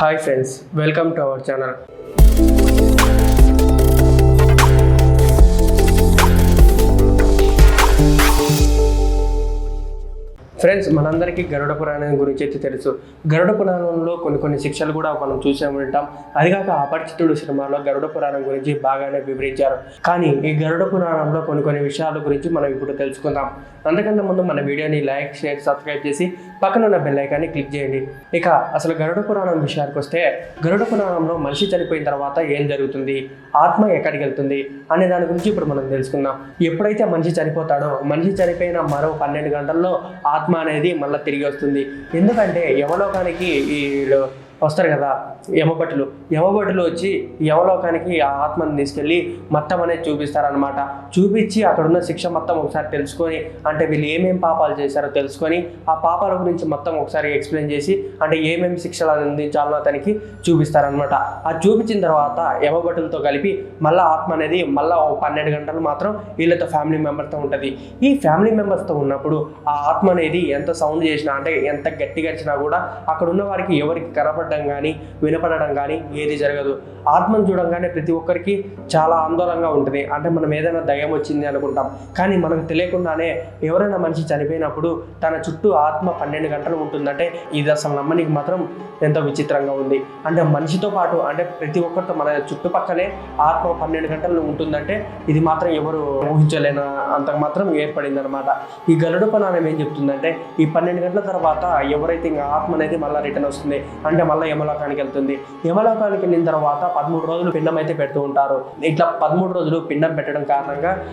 Hi friends welcome to our channel. Friends మనందరికీ గరుడ పురాణం గురించి అయితే తెలుసు. గరుడ పురాణంలో కొన్ని కొన్ని శిక్షలు కూడా మనం చూసే ఉంటాం. అదిగాక అపరిచితుడు సినిమాలో గరుడ పురాణం గురించి బాగానే వివరించారు. కానీ ఈ గరుడ పురాణంలో కొన్ని కొన్ని విషయాల గురించి మనం ఇప్పుడు తెలుసుకుందాం. అంతకంటే ముందు మన వీడియోని లైక్ షేర్ సబ్స్క్రైబ్ చేసి పక్కన ఉన్న బెల్ ఐకాన్ని క్లిక్ చేయండి. ఇక అసలు గరుడ పురాణం విషయానికి వస్తే గరుడ పురాణంలో మనిషి చనిపోయిన తర్వాత ఏం జరుగుతుంది? ఆత్మ ఎక్కడికి వెళ్తుంది? అనే దాని గురించి ఇప్పుడు మనం తెలుసుకుందాం. ఎప్పుడైతే మనిషి చనిపోతాడో మనిషి చనిపోయిన మరో పన్నెండు గంటల్లో ఆత్మ అనేది మళ్ళీ తిరిగి వస్తుంది. ఎందుకంటే యవలోకానికి ఈ వస్తారు కదా యమభటులు. యమభటులు వచ్చి యమలోకానికి ఆ ఆత్మని తీసుకెళ్ళి మొత్తం అనేది చూపిస్తారనమాట చూపించి అక్కడ ఉన్న శిక్ష మొత్తం ఒకసారి తెలుసుకొని అంటే వీళ్ళు ఏమేం పాపాలు చేశారో తెలుసుకొని ఆ పాపాల గురించి మొత్తం ఒకసారి ఎక్స్ప్లెయిన్ చేసి అంటే ఏమేమి శిక్షలు అందించాలో అతనికి చూపిస్తారనమాట అది చూపించిన తర్వాత యమభటులతో కలిపి మళ్ళీ ఆత్మ అనేది మళ్ళీ ఒక పన్నెండు గంటలు మాత్రం వీళ్ళతో ఫ్యామిలీ మెంబర్తో ఉంటుంది. ఈ ఫ్యామిలీ మెంబర్స్తో ఉన్నప్పుడు ఆ ఆత్మ అనేది ఎంత సౌండ్ చేసినా అంటే ఎంత గట్టిగా వచ్చినా కూడా అక్కడ ఉన్న వారికి ఎవరికి కనపడడం కానీ వినపడడం కానీ ఏది జరగదు. ఆత్మను చూడంగానే ప్రతి ఒక్కరికి చాలా ఆందోళనగా ఉంటుంది. అంటే మనం ఏదైనా దయ్యం వచ్చింది అనుకుంటాం. కానీ మనకు తెలియకుండానే ఎవరైనా మనిషి చనిపోయినప్పుడు తన చుట్టూ ఆత్మ పన్నెండు గంటలు ఉంటుందంటే ఇది అసలు నమ్మనికి మాత్రం ఎంతో విచిత్రంగా ఉంది. అంటే మనిషితో పాటు అంటే ప్రతి ఒక్కరితో మన చుట్టుపక్కలే ఆత్మ పన్నెండు గంటలు ఉంటుందంటే ఇది మాత్రం ఎవరు ఊహించలేన అంత మాత్రం ఏర్పడింది అనమాట ఈ గరుడ పురాణం ఏం చెప్తుందంటే ఈ పన్నెండు గంటల తర్వాత ఎవరైతే ఇంకా ఆత్మ అనేది మళ్ళీ రిటర్న్ వస్తుంది. అంటే మళ్ళీ యమలోకానికి వెళ్తుంది. యమలోకానికి వెళ్ళిన తర్వాత పదమూడు రోజులు పిండం అయితే పెడుతూ ఉంటారు. ఇట్లా పదమూడు రోజులు పిండం పెట్టడం కారణంగా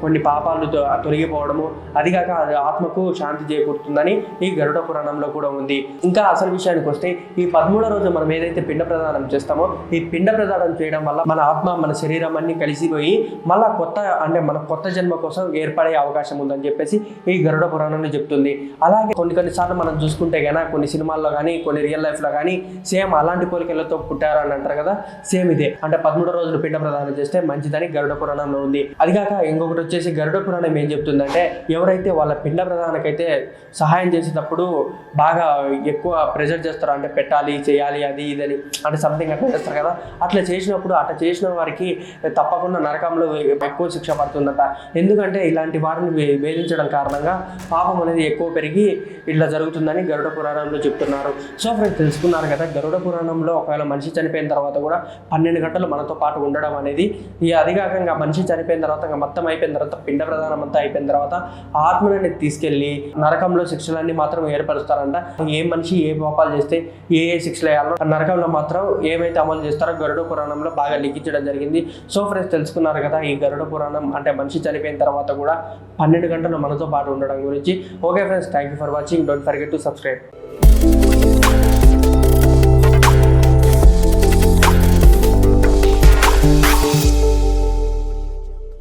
కొన్ని పాపాలు తొ- తొలగిపోవడము అదిగాక ఆత్మకు శాంతి చేకూరుతుందని ఈ గరుడ పురాణంలో కూడా ఉంది. ఇంకా అసలు విషయానికి వస్తే ఈ పదమూడో రోజు మనం ఏదైతే పిండ ప్రదానం చేస్తామో ఈ పిండ ప్రదానం చేయడం వల్ల మన ఆత్మ మన శరీరం అన్ని కలిసిపోయి మళ్ళా కొత్త అంటే మన కొత్త జన్మ కోసం ఏర్పడే అవకాశం ఉందని చెప్పేసి ఈ గరుడ పురాణంలో చెప్తుంది. అలాగే కొన్ని కొన్నిసార్లు మనం చూసుకుంటే గనా కొన్ని సినిమాల్లో కానీ కొన్ని రియల్ లైఫ్లో కానీ సేమ్ అలాంటి కోరికలతో పుట్టారు అని అంటారు కదా సేమ్ ఇదే. అంటే పదమూడు రోజులు పిండ ప్రదానం చేస్తే మంచిదని గరుడ పురాణంలో ఉంది. అదిగాక ఇంకొకటి వచ్చేసి గరుడ పురాణం ఏం చెప్తుందంటే ఎవరైతే వాళ్ళ పిండ ప్రదానకైతే సహాయం చేసేటప్పుడు బాగా ఎక్కువ ప్రెజర్ చేస్తారు అంటే పెట్టాలి చేయాలి అది ఇదని అంటే సంథింగ్ అట్లా చేస్తారు కదా అట్లా చేసినప్పుడు అట్లా చేసిన వారికి తప్పకుండా నరకంలో ఎక్కువ శిక్ష పడుతుందట. ఎందుకంటే ఇలాంటి వారిని వే- వేధించడం కారణంగా పాపం అనేది ఎక్కువ పెరిగి ఇట్లా జరుగుతుందని గరుడ పురాణంలో చెప్తున్నారు. సో ఫ్రెండ్స్ తెలుసుకున్నారు కదా గరుడ పురాణంలో ఒకవేళ మనిషి చనిపోయిన తర్వాత కూడా పన్నెండు గంటలు మనతో పాటు ఉండడం అనేది ఈ అధికాక ఇంకా మనిషి చనిపోయిన తర్వాత ఇంకా మొత్తం అయిపోయిన తర్వాత పిండ ప్రధానం అంతా అయిపోయిన తర్వాత ఆత్మలని తీసుకెళ్ళి నరకంలో శిక్షలన్నీ మాత్రం ఏర్పరుస్తారంట. ఏ మనిషి ఏ పాపాలు చేస్తే ఏ ఏ శిక్షలు వేయాలో నరకంలో మాత్రం ఏమైతే అమలు చేస్తారో గరుడ పురాణంలో బాగా లిఖించడం జరిగింది. సో ఫ్రెండ్స్ తెలుసుకున్నారు కదా ఈ గరుడ పురాణం అంటే మనిషి చనిపోయిన తర్వాత కూడా పన్నెండు గంటలు మనతో పాటు ఉండడం గురించి. Okay friends thank you for watching. Don't forget to subscribe.